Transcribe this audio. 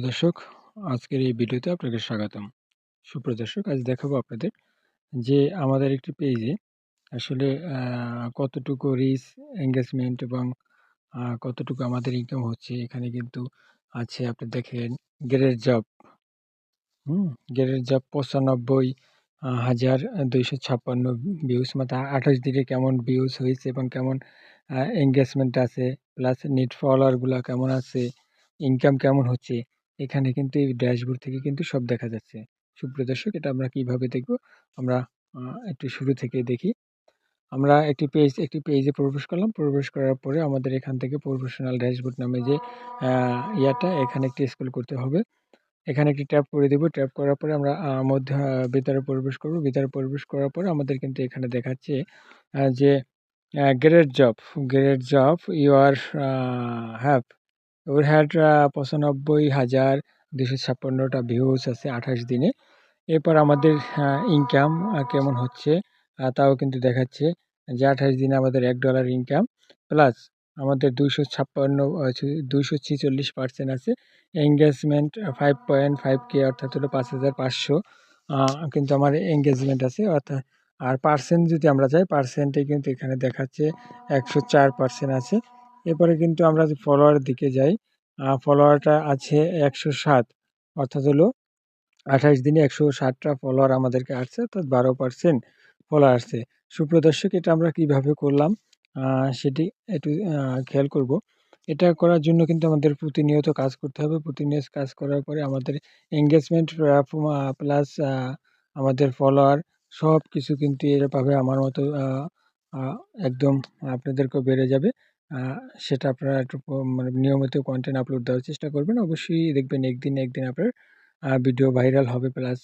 দর্শক, আজকের এই ভিডিওতে আপনাকে স্বাগতম। সুপ্রিয় দর্শক, আজ দেখাবো আপনাদের যে আমাদের একটি পেজে আসলে কতটুকু রিচ এঙ্গেজমেন্ট এবং কতটুকু আমাদের ইনকাম হচ্ছে, এখানে কিন্তু আছে আপনি দেখেন গ্রেড জব হুম গ্রেড জব পঁচানব্বই হাজার দুইশো ছাপ্পান্ন ভিউজ মানে আঠাশ দিনে কেমন ভিউজ হয়েছে এবং কেমন এঙ্গেজমেন্ট আছে প্লাস নেট ফলোয়ারগুলো কেমন আছে ইনকাম কেমন হচ্ছে এখানে কিন্তু এই ড্যাশবোর্ড থেকে কিন্তু সব দেখা যাচ্ছে। সুপ্রিয় দর্শক, এটা আমরা কীভাবে দেখব? আমরা একটু শুরু থেকে দেখি। আমরা একটি পেজ, একটি পেজে প্রবেশ করলাম। প্রবেশ করার পরে আমাদের এখান থেকে প্রফেশনাল ড্যাশবোর্ড নামে যে ইয়াটা, এখানে একটি স্কুল করতে হবে। এখানে একটি ট্যাপ করে দেব। ট্যাপ করার পরে আমরা মধ্যে ভিতরে প্রবেশ করব। ভিতরে প্রবেশ করার পরে আমাদের কিন্তু এখানে দেখাচ্ছে যে great job great job you are have. Or had পঁচানব্বই হাজার দুশো ছাপ্পান্নটা ভিউজ আছে আঠাশ দিনে। এরপর আমাদের ইনকাম কেমন হচ্ছে তাও কিন্তু দেখাচ্ছে যে আঠাশ দিনে আমাদের এক ডলার ইনকাম প্লাস আমাদের দুইশো ছাপ্পান্ন দুইশো ছিচল্লিশ পার্সেন্ট আছে। Engagement five point five K অর্থাৎ হলো পাঁচ হাজার পাঁচশো কিন্তু আমার এঙ্গেজমেন্ট আছে অর্থাৎ, আর পার্সেন্ট যদি আমরা যাই পার্সেন্টে কিন্তু এখানে দেখাচ্ছে একশো চার পার্সেন্ট আছে। এরপরে কিন্তু আমরা যে ফলোয়ারের দিকে যাই ফলোয়ারটা আছে একশো সাত অর্থাৎ হলো আঠাশ দিনে একশো ষাটটা ফলোয়ার আমাদেরকে আসছে, অর্থাৎ বারো পার্সেন্ট ফলোয়ার আসছে। সুপ্রদর্শক এটা আমরা কীভাবে করলাম? সেটি একটু খেয়াল করব। এটা করার জন্য কিন্তু আমাদের প্রতিনিয়ত কাজ করতে হবে। প্রতিনিয়ত কাজ করার পরে আমাদের এঙ্গেজমেন্ট প্লাস আমাদের ফলোয়ার সব কিছু কিন্তু এরভাবে আমার মতো একদম আপনাদেরকেও বেড়ে যাবে। সেটা আপনারা একটু মানে নিয়মিত কন্টেন্ট আপলোড দেওয়ার চেষ্টা করবেন। অবশ্যই দেখবেন একদিন একদিন আপনার ভিডিও ভাইরাল হবে প্লাস